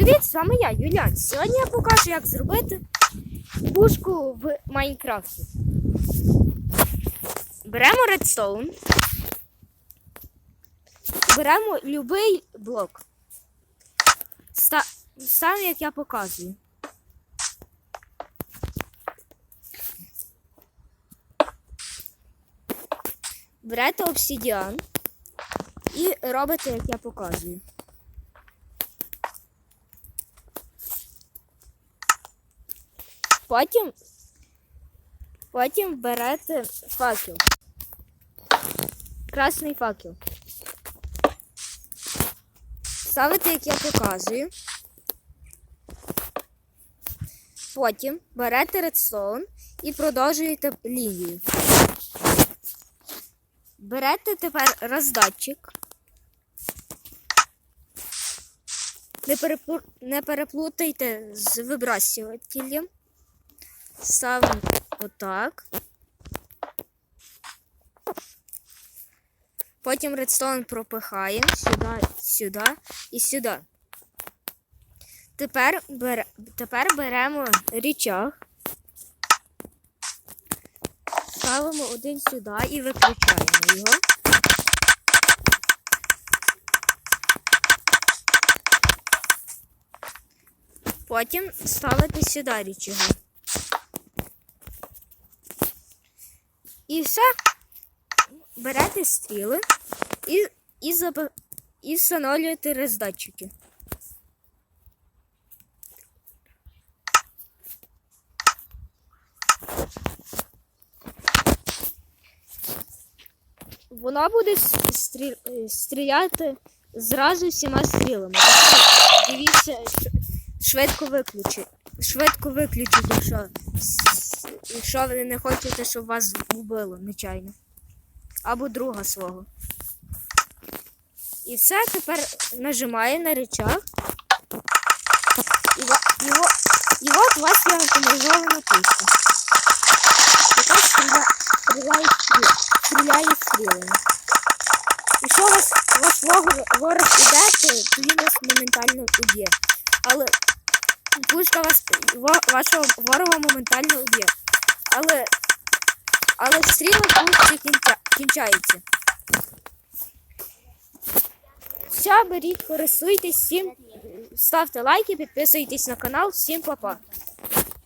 Привіт, з вами я, Юлян. Сьогодні я покажу, як зробити пушку в Майнкрафті. Беремо редстоун. Беремо будь-який блок. Ста... Ставимо, як я показую. Берете обсидіан і робите, як я показую. Потім, потім берете факел. Красний факел. Ставите, як я показую. Потім берете редстоун і продовжуєте лінію. Берете тепер роздатчик. Не, переплутайте з вибрасювателем. Ставимо отак. Потім редстоун пропихаємо сюди, сюди і сюди. Тепер, бере, тепер беремо річаг. Ставимо один сюди і виключаємо його. Потім ставите сюди річага. І все. Берете стріли і, і, запа- і встановлюєте роздатчики. Вона буде стрі- стріляти зразу всіма стрілами. Дивіться, швидко виключити. Швидко виключити, якщо, якщо ви не хочете, щоб вас вбило нечайно. Або друга свого. І все, тепер нажимаю на рычаг. І, от у вас є автоматизована пушка. Яка стріля, стріляє, стріл, стріляє стрілами. Якщо у вас, ваш ворог, ворог іде, то він вас моментально уб'є. Але пушка вас, вашого ворога моментально уб'є. Але, але стріли пушки кінча, кінчаються. Все, беріть, користуйтесь всім. Ставте лайки, підписуйтесь на канал. Всім па-па.